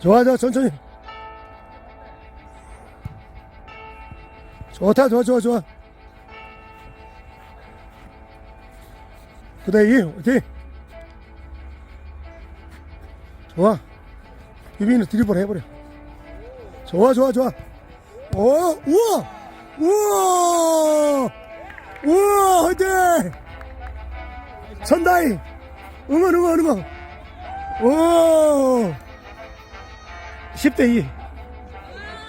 좋아 좋아 천천히. 좋다 좋아 좋아 좋아. 그대 이 어디? 좋아. 유빈이 드리블 해버려. 좋아 좋아 좋아. 오 우와! 우와! 우와 화이팅! 선다이! 응원 응원 응원. 오 10대 2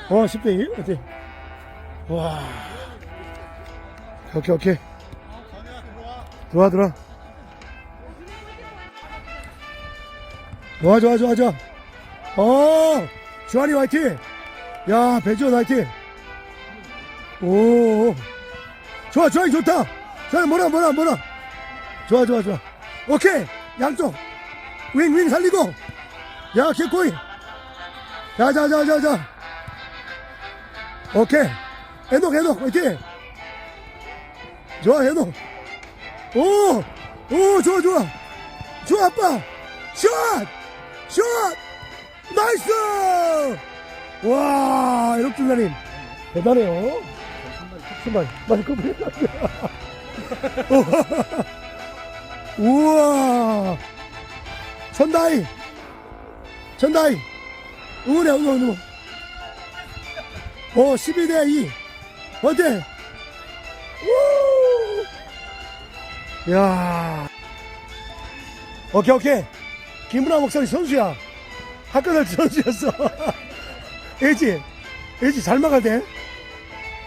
어, 10대 1? 어때? 와. 오케이, 오케이. 들어와, 들어와. 좋아, 좋아, 좋아, 좋아. 어, 주한이 화이팅! 야, 배주원 화이팅! 오, 좋아, 주한이 좋다! 주한이 뭐라, 뭐라, 뭐라! 좋아, 좋아, 좋아. 오케이! 양쪽! 윙, 윙 살리고! 야, 킥코인! 자, 자, 자, 자, 자. 오케이. 해독, 해독, 화이팅! 좋아, 해독. 오! 오, 좋아, 좋아. 좋아, 아빠! 슛! 슛! 나이스! 와, 준다님. 대단해요. 신발, 많이 꺼버렸 우와! 천다이! 천다이! 응원해, 응원, 응원. 어, 12대 2. 어때? 우! 야 오케이, 오케이. 김문아 목사님 선수야. 학교 다닐 때 선수였어. 알지? 알지? 잘 막아야 돼.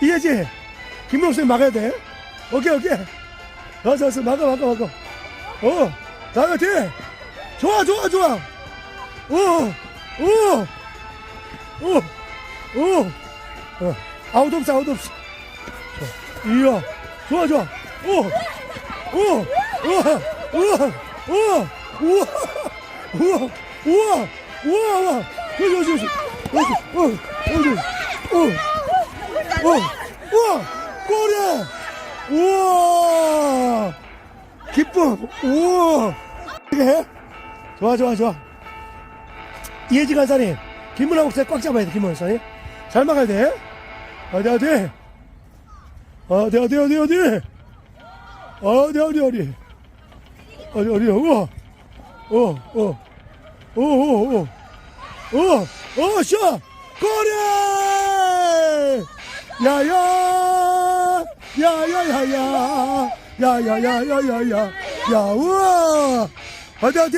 이해지? 김문아 목사님 막아야 돼. 오케이, 오케이. 어서, 어서, 막아, 막아, 막아. 어, 자, 화이팅! 좋아, 좋아, 좋아. 오, 오, 오, 오. 어, 아웃 없어, 아웃 없어. 자, 이야, 좋아, 좋아. 오, 오, 우와, 우와, 우와, 우와, 우와, 우와, 우와, 우와. 여기, 여기, 여기. 여기, 어, 여기, 어, 어, 우와, 꼬리! 우와, 기쁨, 우와. 좋아, 좋아, 좋아. 이해지 간사님, 김문아 목사님 꽉 잡아야 돼, 김문아 목사님. 잘 막아야 돼. 어디, 어디? 어디, 어디, 어디, 어디? 어디, 어디, 어디? 어디, 어디, 우와. 어, 어. 오, 오, 오. 어, 어, 샷! 꼬리! 야야! 야야야야! 야야야야야야! 야, 우와! 어디, 어디?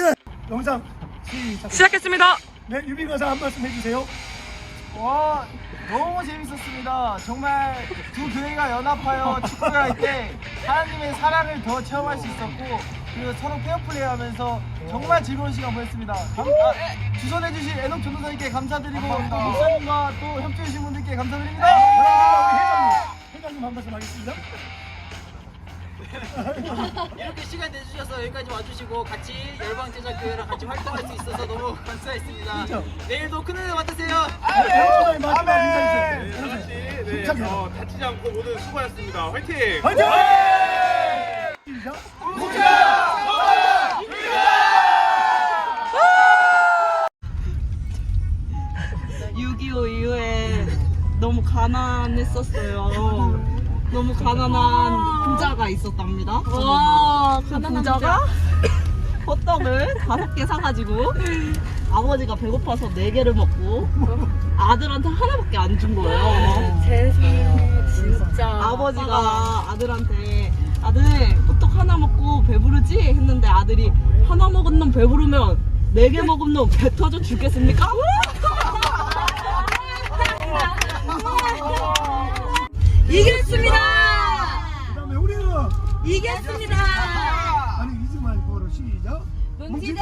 영상 시작. 시작했습니다. 네, 유빈 가사 한 말씀 해주세요. 와 너무 재밌었습니다. 정말 두 교회가 연합하여 축구를 할 때 하나님의 사랑을 더 체험할 수 있었고 그리고 서로 페어플레이하면서 정말 즐거운 시간 보냈습니다. 감, 아, 주선해주신 애녹 전도사님께 감사드리고 또 목사님과 또 협조해주신 분들께 감사드립니다. 우리 회장님, 회장님 한 말씀 하겠습니다. 이렇게 시간 내주셔서 여기까지 와주시고 같이 열방제자교회랑 같이 활동할 수 있어서 너무 감사했습니다. 내일도 큰 은혜 받으세요. 회장님 마지막 인사해 주세요. 다같이 네, 어, 다치지 않고 모두 수고하셨습니다. 화이팅! 화이팅! (6.25) 이후에 너무 가난했었어요 너무 가난한 부자가 있었답니다 와그 부자가 호떡을 다섯 개 사가지고 아버지가 배고파서 네 개를 먹고 아들한테 하나밖에 안 준 거예요 진짜 아버지가 아들한테 아들 호떡 하나 먹고 배부르지? 했는데 아들이 하나 먹은 놈 배부르면 네 개 먹은 놈 배 터져 죽겠습니까? 이겼습니다! 我们记得